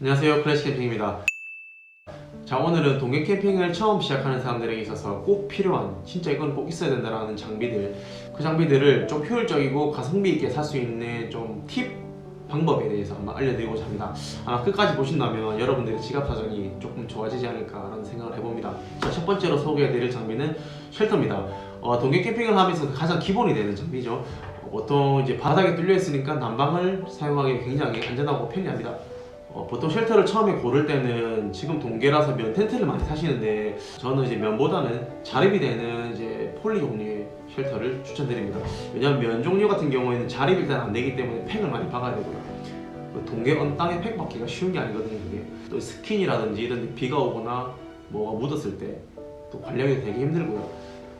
안녕하세요. 클래식 캠핑입니다. 자 오늘은 동계 캠핑을 처음 시작하는 사람들에게 있어서 꼭 필요한 진짜 이건 꼭 있어야 된다라는 장비들. 그 장비들을 좀 효율적이고 가성비 있게 살 수 있는 좀 팁 방법에 대해서 한번 알려드리고자 합니다. 아마 끝까지 보신다면 여러분들의 지갑 사정이 조금 좋아지지 않을까라는 생각을 해봅니다. 자, 첫 번째로 소개해드릴 장비는 쉘터입니다. 어, 동계 캠핑을 하면서 가장 기본이 되는 장비죠. 어, 보통 이제 바닥에 뚫려 있으니까 난방을 사용하기 굉장히 안전하고 편리합니다 어, 보통 쉘터를 처음에 고를 때는 지금 동계라서 면 텐트를 많이 사시는데 저는 이제 면보다는 자립이 되는 이제 폴리 종류의 쉘터를 추천드립니다. 왜냐하면 면 종류 같은 경우에는 자립이 일단 안 되기 때문에 팩을 많이 박아야 되고요. 그 동계 언 땅에 팩 박기가 쉬운 게 아니거든요. 그게 또 스킨이라든지 이런 데 비가 오거나 뭐가 묻었을 때 또 관리하기 되게 힘들고요.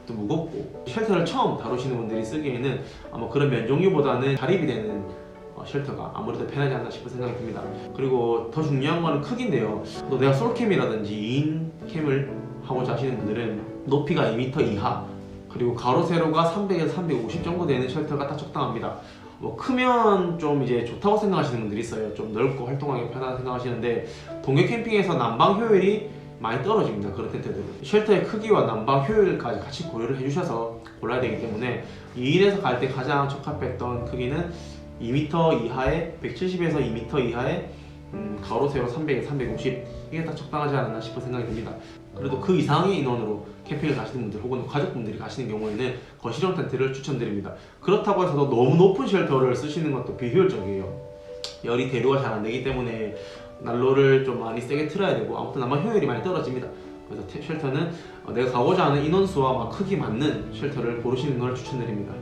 또 무겁고 쉘터를 처음 다루시는 분들이 쓰기에는 아마 그런 면 종류보다는 자립이 되는 어, 쉘터가 아무래도 편하지 않나 싶은 생각이 듭니다. 그리고 더 중요한 거는 크기인데요. 또 내가 솔캠이라든지 2인 캠을 하고자 하시는 분들은 높이가 2m 이하 그리고 가로 세로가 300에서 350 정도 되는 쉘터가 딱 적당합니다. 뭐 크면 좀 이제 좋다고 생각하시는 분들이 있어요. 좀 넓고 활동하기 편하다 생각하시는데 동계 캠핑에서 난방 효율이 많이 떨어집니다. 그런 텐트들은 쉘터의 크기와 난방 효율까지 같이 고려를 해주셔서 골라야 되기 때문에 2인에서 갈 때 가장 적합했던 크기는 2m 이하에 170에서 2m 이하에 음, 가로 세로 300에 350 이게 딱 적당하지 않았나 싶은 생각이 듭니다. 그래도 그 이상의 인원으로 캠핑을 가시는 분들 혹은 가족분들이 가시는 경우에는 거실형 텐트를 추천드립니다. 그렇다고 해서 너무 높은 쉘터를 쓰시는 것도 비효율적이에요. 열이 대류가 잘 안 되기 때문에 난로를 좀 많이 세게 틀어야 되고 아무튼 아마 효율이 많이 떨어집니다. 그래서 태- 쉘터는 어, 내가 가고자 하는 인원수와 막 크기 맞는 쉘터를 고르시는 걸 추천드립니다.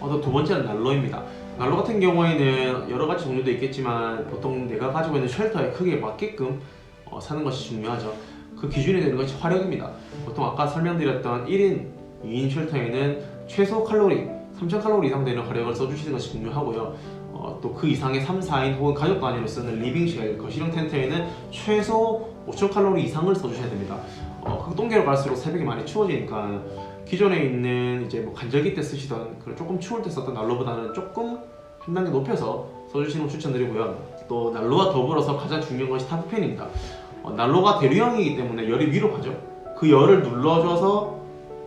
어, 또두 번째는 난로입니다. 난로 같은 경우에는 여러 가지 종류도 있겠지만 보통 내가 가지고 있는 쉘터의 크기에 맞게끔 어, 사는 것이 중요하죠. 그 기준이 되는 것이 화력입니다. 보통 아까 설명드렸던 1인, 2인 쉘터에는 최소 칼로리 3000칼로리 이상 되는 화력을 써주시는 것이 중요하고요. 어, 또 그 이상의 3, 4인 혹은 가족 단위로 쓰는 리빙쉘, 거실형 텐트에는 최소 5000칼로리 이상을 써주셔야 됩니다. 어, 극동계로 갈수록 새벽이 많이 추워지니까 기존에 있는 이제 뭐 간절기 때 쓰시던 그런 조금 추울 때 썼던 난로보다는 조금 한 단계 높여서 써주시는 걸 추천드리고요. 또 난로와 더불어서 가장 중요한 것이 타프팬입니다. 어, 난로가 대류형이기 때문에 열이 위로 가죠. 그 열을 눌러줘서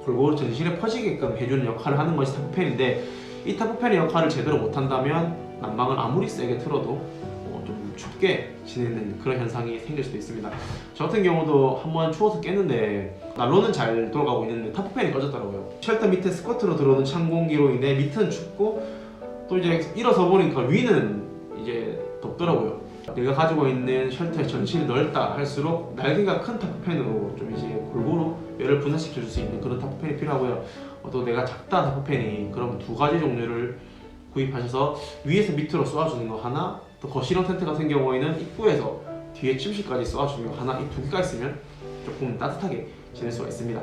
골고루 전신에 퍼지게끔 해주는 역할을 하는 것이 타프팬인데 이 타프팬의 역할을 제대로 못한다면 난방을 아무리 세게 틀어도 어, 좀 춥게 지내는 그런 현상이 생길 수도 있습니다. 저 같은 경우도 한번 추워서 깼는데 난로는 잘 돌아가고 있는데 타프팬이 꺼졌더라고요. 쉘터 밑에 스커트로 들어오는 찬 공기로 인해 밑은 춥고 또 이제 일어서 보니까 위는 이제 덥더라고요. 내가 가지고 있는 쉘터의 전실이 넓다 할수록 날개가 큰 타프팬으로 좀 이제 골고루 열을 분산시켜 줄 수 있는 그런 타프팬이 필요하고요. 어, 또 내가 작다 타프팬이 그럼 두 가지 종류를 구입하셔서 위에서 밑으로 쏘아주는 거 하나, 또 거실형 텐트 같은 경우에는 입구에서 뒤에 침실까지 쏘아주는 거 하나, 이 두 개가 있으면 조금 따뜻하게 지낼 수가 있습니다.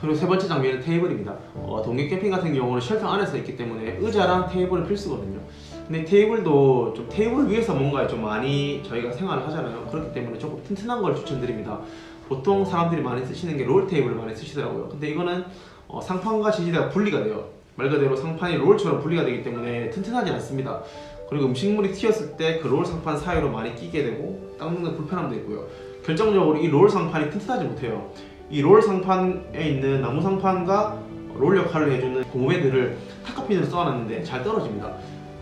그리고 세 번째 장비는 테이블입니다. 어, 동계 캠핑 같은 경우는 쉘터 안에서 있기 때문에 의자랑 테이블은 필수거든요. 근데 테이블도 좀 테이블 위에서 뭔가 좀 많이 저희가 생활을 하잖아요. 그렇기 때문에 조금 튼튼한 걸 추천드립니다. 보통 사람들이 많이 쓰시는 게 롤 테이블을 많이 쓰시더라고요. 근데 이거는 어, 상판과 지지대가 분리가 돼요. 말 그대로 상판이 롤처럼 분리가 되기 때문에 튼튼하지 않습니다. 그리고 음식물이 튀었을 때 그 롤 상판 사이로 많이 끼게 되고 닦는 데 불편함도 있고요. 결정적으로 이 롤 상판이 튼튼하지 못해요. 이 롤 상판에 있는 나무 상판과 롤 역할을 해주는 고무배들을 타카핀을 써놨는데 잘 떨어집니다.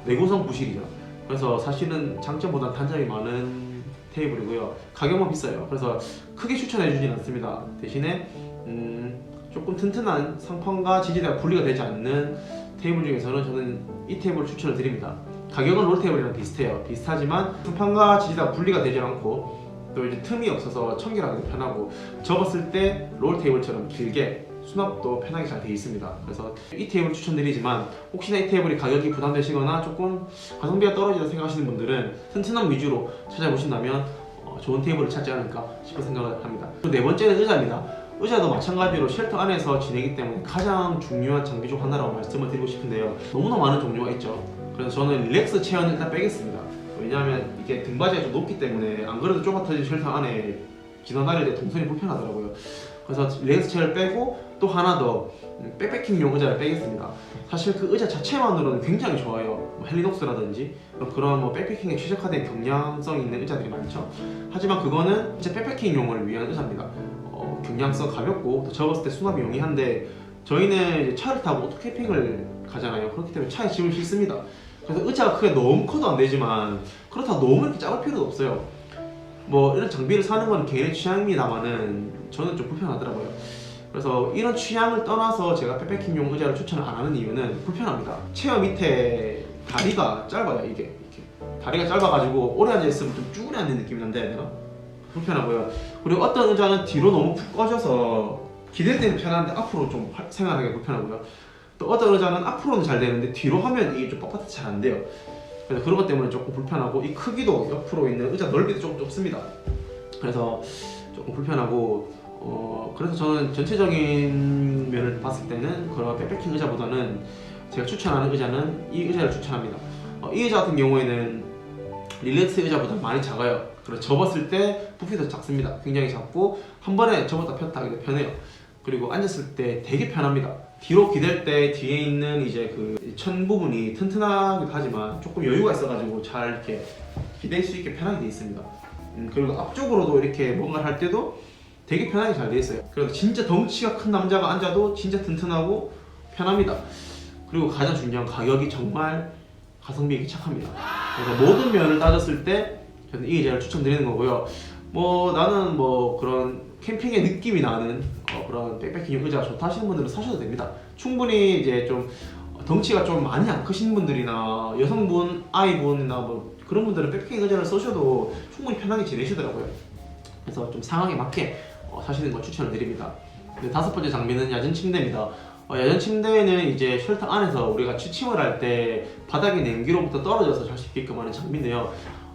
내구성 부실이죠. 그래서 사실은 장점보다 단점이 많은 테이블이고요. 가격만 비싸요. 그래서 크게 추천해주진 않습니다. 대신에 음, 조금 튼튼한 상판과 지지대가 분리가 되지 않는 테이블 중에서는 저는 이 테이블을 추천을 드립니다. 가격은 롤 테이블이랑 비슷해요. 비슷하지만 상판과 지지대가 분리가 되지 않고 또 이제 틈이 없어서 청결하기 편하고 접었을 때 롤 테이블처럼 길게 수납도 편하게 잘 되어 있습니다. 그래서 이 테이블 추천드리지만 혹시나 이 테이블이 가격이 부담되시거나 조금 가성비가 떨어지다 생각하시는 분들은 튼튼함 위주로 찾아보신다면 어, 좋은 테이블을 찾지 않을까 싶은 생각을 합니다. 네 번째는 의자입니다. 의자도 마찬가지로 쉘터 안에서 지내기 때문에 가장 중요한 장비 중 하나라고 말씀을 드리고 싶은데요. 너무나 많은 종류가 있죠. 그래서 저는 릴렉스 체어는 일단 빼겠습니다. 왜냐하면 이게 등받이가 좀 높기 때문에 안 그래도 좁아 터진 쉘터 안에 지나다닐 때 동선이 불편하더라고요. 그래서 릴렉스 체어를 빼고 또 하나 더 음, 백패킹용 의자를 빼겠습니다. 사실 그 의자 자체만으로는 굉장히 좋아요. 뭐 헬리녹스라든지 그런 뭐 백패킹에 최적화된 경량성 있는 의자들이 많죠. 하지만 그거는 진짜 백패킹용을 위한 의자입니다. 어, 경량성 가볍고 또 접었을 때 수납이 용이한데 저희는 이제 차를 타고 오토캠핑을 가잖아요. 그렇기 때문에 차에 짐을 싣습니다. 그래서 의자가 크게 너무 커도 안 되지만 그렇다고 너무 이렇게 작을 필요도 없어요. 뭐 이런 장비를 사는 건 개인의 취향입니다만은 저는 좀 불편하더라고요. 그래서 이런 취향을 떠나서 제가 백패킹용 의자를 추천을 안 하는 이유는 불편합니다. 체어 밑에 다리가 짧아요 이게 이렇게 다리가 짧아가지고 오래 앉아 있으면 좀 쭈그려 앉는 느낌이 해야 되나? 불편하고요. 그리고 어떤 의자는 뒤로 너무 푹 꺼져서 기댈 때는 편한데 앞으로 좀 활- 생활하기 불편하고요. 또 어떤 의자는 앞으로는 잘 되는데 뒤로 하면 이게 좀 뻣뻣해서 잘안 돼요. 그래서 그런 것 때문에 조금 불편하고 이 크기도 옆으로 있는 의자 넓이도 조금 좁습니다. 그래서 조금 불편하고 어 그래서 저는 전체적인 면을 봤을 때는 그런 백패킹 의자보다는 제가 추천하는 의자는 이 의자를 추천합니다. 어, 이 의자 같은 경우에는 릴렉스 의자보다 많이 작아요. 그리고 접었을 때 부피도 작습니다. 굉장히 작고 한 번에 접었다 폈다 하기도 편해요. 그리고 앉았을 때 되게 편합니다. 뒤로 기댈 때 뒤에 있는 이제 그 천 부분이 튼튼하기도 하지만 조금 여유가 있어가지고 잘 이렇게 기댈 수 있게 편하게 돼 있습니다. 음, 그리고 앞쪽으로도 이렇게 뭔가를 할 때도 되게 편하게 잘돼 있어요. 그래서 진짜 덩치가 큰 남자가 앉아도 진짜 튼튼하고 편합니다. 그리고 가장 중요한 가격이 정말 가성비에 착합니다. 그래서 모든 면을 따졌을 때 저는 이 의자를 추천드리는 거고요. 뭐 나는 뭐 그런 캠핑의 느낌이 나는 어, 그런 백패킹 의자가 좋다 하시는 분들은 사셔도 됩니다. 충분히 이제 좀 덩치가 좀 많이 안 크신 분들이나 여성분, 아이분이나 뭐 그런 분들은 백패킹 의자를 쓰셔도 충분히 편하게 지내시더라고요. 그래서 좀 상황에 맞게 어, 사시는 걸 추천을 드립니다. 네, 다섯 번째 장비는 야전 침대입니다. 어, 야전 침대는 이제 쉘터 안에서 우리가 취침을 할 때 바닥의 냉기로부터 떨어져서 잘 수 있게끔 하는 장비인데요.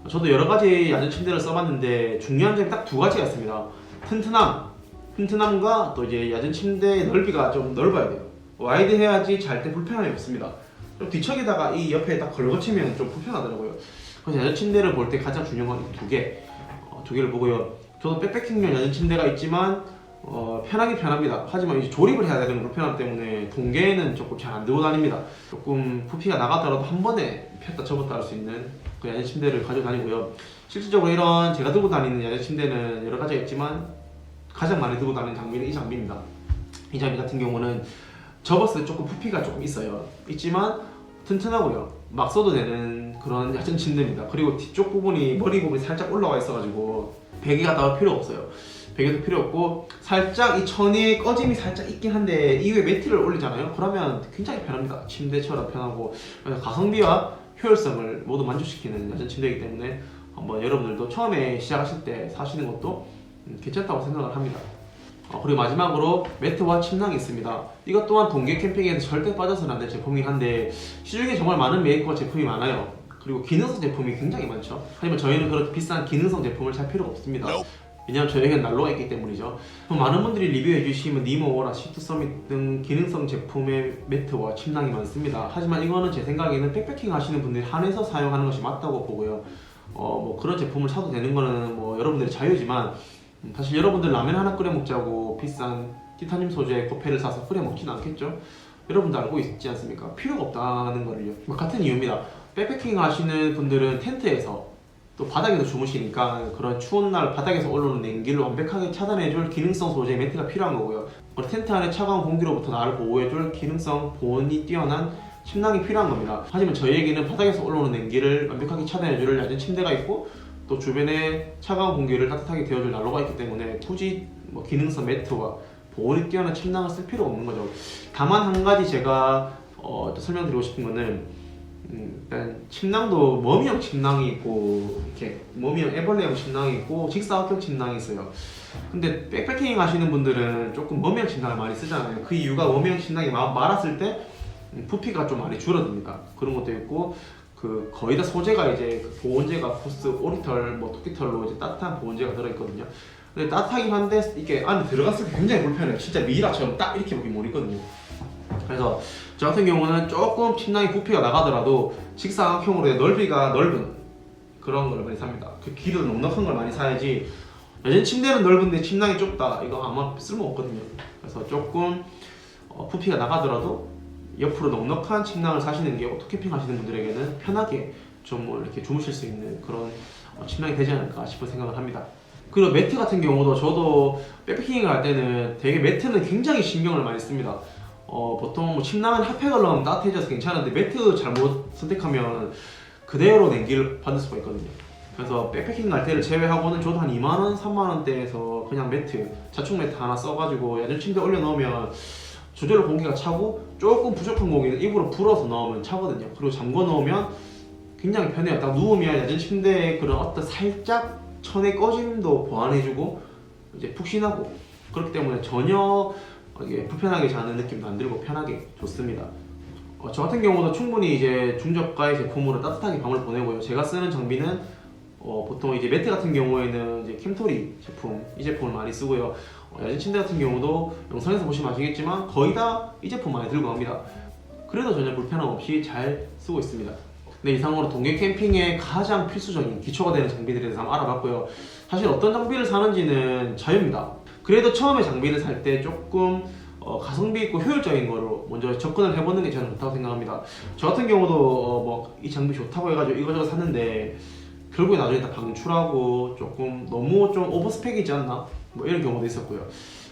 어, 저도 여러 가지 야전 침대를 써봤는데 중요한 점이 딱 두 가지가 있습니다. 튼튼함, 튼튼함과 또 이제 야전 침대의 넓이가 좀 넓어야 돼요. 와이드 해야지 잘 때 불편함이 없습니다. 좀 뒤척이다가 이 옆에 딱 걸거치면 좀 불편하더라고요. 그래서 야전 침대를 볼 때 가장 중요한 건 두 개, 어, 두 개를 보고요. 저도 백패킹용 야전 침대가 있지만 어, 편하긴 편합니다. 하지만 이제 조립을 해야 되는 불편함 때문에 동계에는 조금 잘 안 들고 다닙니다. 조금 부피가 나가더라도 한 번에 폈다 접었다 할 수 있는 그 야전 침대를 가지고 다니고요. 실질적으로 이런 제가 들고 다니는 야전 침대는 여러 가지가 있지만 가장 많이 들고 다니는 장비는 이 장비입니다. 이 장비 같은 경우는 접었을 때 조금 부피가 조금 있어요. 있지만 튼튼하고요. 막 써도 되는 그런 야전 침대입니다. 그리고 뒤쪽 부분이 머리 부분이 살짝 올라와 있어가지고 베개가 따로 필요 없어요. 베개도 필요 없고 살짝 이 천이 꺼짐이 살짝 있긴 한데 이 위에 매트를 올리잖아요. 그러면 굉장히 편합니다. 침대처럼 편하고 가성비와 효율성을 모두 만족시키는 야전 침대이기 때문에 한번 여러분들도 처음에 시작하실 때 사시는 것도 음, 괜찮다고 생각을 합니다. 어, 그리고 마지막으로 매트와 침낭이 있습니다. 이것 또한 동계 캠핑에서 절대 빠져서는 안 될 제품이긴 한데 시중에 정말 많은 메이커 제품이 많아요. 그리고 기능성 제품이 굉장히 많죠. 하지만 저희는 그렇게 비싼 기능성 제품을 살 필요가 없습니다. 왜냐하면 저에게는 난로가 있기 때문이죠. 많은 분들이 리뷰해 주시면 니모나 시트 서밋 등 기능성 제품의 매트와 침낭이 많습니다. 하지만 이거는 제 생각에는 백패킹 하시는 분들이 한해서 사용하는 것이 맞다고 보고요. 어, 뭐 그런 제품을 사도 되는 거는 뭐 여러분들의 자유지만 음, 사실 여러분들 라면 하나 끓여 먹자고 비싼 티타늄 소재의 코페를 사서 끓여 먹지는 않겠죠? 여러분도 알고 있지 않습니까? 필요가 없다는 거를요. 뭐 같은 이유입니다. 백패킹 하시는 분들은 텐트에서 또 바닥에서 주무시니까 그런 추운 날 바닥에서 올라오는 냉기를 완벽하게 차단해줄 기능성 소재의 매트가 필요한 거고요. 텐트 안에 차가운 공기로부터 나를 보호해줄 기능성 보온이 뛰어난 침낭이 필요한 겁니다. 하지만 저희에게는 바닥에서 올라오는 냉기를 완벽하게 차단해줄 얕은 침대가 있고 또 주변에 차가운 공기를 따뜻하게 데워줄 난로가 있기 때문에 굳이 뭐 기능성 매트와 보온이 뛰어난 침낭을 쓸 필요 없는 거죠. 다만 한 가지 제가 어, 또 설명드리고 싶은 거는 음, 일단 침낭도 머미형 침낭이 있고 이렇게 머미형 애벌레형 침낭이 있고 직사각형 침낭이 있어요. 근데 백패킹 하시는 분들은 조금 머미형 침낭을 많이 쓰잖아요. 그 이유가 머미형 침낭이 마- 말았을 때 음, 부피가 좀 많이 줄어듭니다. 그런 것도 있고 그 거의 다 소재가 이제 그 보온재가 포스 오리털 뭐 토끼털로 이제 따뜻한 보온재가 들어있거든요. 근데 따뜻하긴 한데 이게 안에 들어갔을 때 굉장히 불편해요. 진짜 미라처럼 딱 이렇게 보기 못 있거든요. 그래서 저 같은 경우는 조금 침낭이 부피가 나가더라도 직사각형으로 해 넓이가 넓은 그런 걸 많이 삽니다. 그 길을 넉넉한 걸 많이 사야지 여전 침대는 넓은데 침낭이 좁다. 이거 아마 쓸모 없거든요. 그래서 조금 어, 부피가 나가더라도 옆으로 넉넉한 침낭을 사시는 게 오토캠핑 하시는 분들에게는 편하게 좀뭐 이렇게 주무실 수 있는 그런 어, 침낭이 되지 않을까 싶은 생각을 합니다. 그리고 매트 같은 경우도 저도 백패킹을 할 때는 되게 매트는 굉장히 신경을 많이 씁니다. 어, 보통 뭐 침낭은 핫팩을 넣으면 따뜻해져서 괜찮은데 매트 잘못 선택하면 그대로 냉기를 받을 수가 있거든요. 그래서 백패킹 갈 때를 제외하고는 저도 한 2만 원, 3만 원대에서 그냥 매트, 자충 매트 하나 써가지고 야전 침대 올려 넣으면 저절로 공기가 차고 조금 부족한 공기는 입으로 불어서 넣으면 차거든요. 그리고 잠궈 넣으면 굉장히 편해요. 딱 누우면 야전 침대에 그런 어떤 살짝 천의 꺼짐도 보완해주고 이제 푹신하고 그렇기 때문에 전혀 이게 불편하게 자는 느낌도 안 들고 편하게 좋습니다. 어, 저 같은 경우도 충분히 이제 중저가의 제품으로 따뜻하게 밤을 보내고요. 제가 쓰는 장비는 어, 보통 이제 매트 같은 경우에는 이제 캠토리 제품 이 제품을 많이 쓰고요. 어, 야전 침대 같은 경우도 영상에서 보시면 아시겠지만 거의 다 이 제품 많이 들고 갑니다. 그래도 전혀 불편함 없이 잘 쓰고 있습니다. 네, 이상으로 동계 캠핑의 가장 필수적인 기초가 되는 장비들에 대해서 한번 알아봤고요. 사실 어떤 장비를 사는지는 자유입니다. 그래도 처음에 장비를 살 때 조금 어, 가성비 있고 효율적인 거로 먼저 접근을 해보는 게 저는 좋다고 생각합니다. 저 같은 경우도 어, 뭐이 장비 좋다고 해가지고 이거저거 샀는데 결국에 나중에 다 방출하고 조금 너무 좀 오버스펙이지 않나 뭐 이런 경우도 있었고요.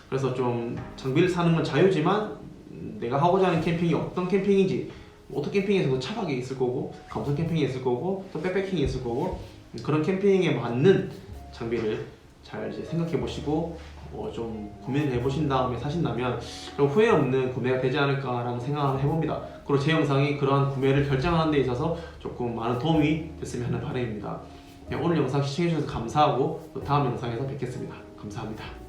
그래서 좀 장비를 사는 건 자유지만 음, 내가 하고자 하는 캠핑이 어떤 캠핑인지 오토 캠핑에서도 차박이 있을 거고 감성 캠핑이 있을 거고 또 백패킹이 있을 거고 음, 그런 캠핑에 맞는 장비를 잘 이제 생각해 보시고 어, 좀 고민을 해보신 다음에 사신다면 좀 후회 없는 구매가 되지 않을까라는 생각을 해봅니다. 그리고 제 영상이 그러한 구매를 결정하는 데 있어서 조금 많은 도움이 됐으면 하는 바람입니다. 네, 오늘 영상 시청해주셔서 감사하고 또 다음 영상에서 뵙겠습니다. 감사합니다.